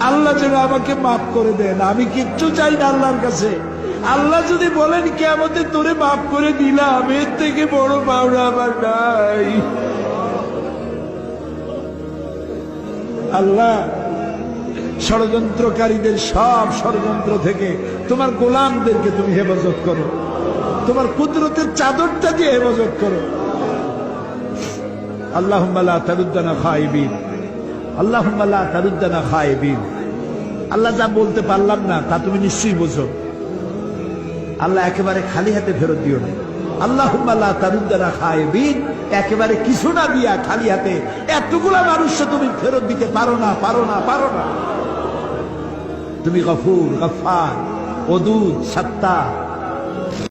আল্লাহ যেন আমাকে মাফ করে দেন। আমি কিচ্ছু চাই না আল্লাহর কাছে। আল্লাহ যদি বলেন কেমতে তোরে মাফ করে দিলাম, এর থেকে বড় পাওনা আমার নাই। আল্লাহ, ষড়যন্ত্রকারীদের সব ষড়যন্ত্র থেকে তোমার গোলামদেরকে তুমি হেফাজত করো। তোমার কুদরতের চাদরটা দিয়ে হেফাজত করো। আল্লাহ তারুদ্দানা খাইবিন। আল্লাহ তারুদ্দানা খাইবিন আল্লাহ যা বলতে পারলাম না, তা তুমি নিশ্চয়ই বোঝো। আল্লাহ একেবারে খালি হাতে ফেরত দিও না। আল্লাহ তারুদ্দানা খাইবিন একেবারে কিছু না দিয়া খালি হাতে এতগুলা মানুষকে তুমি ফেরত দিতে পারো না পারো না পারো না। তুমি গফুর গফার ওদুদ সত্তা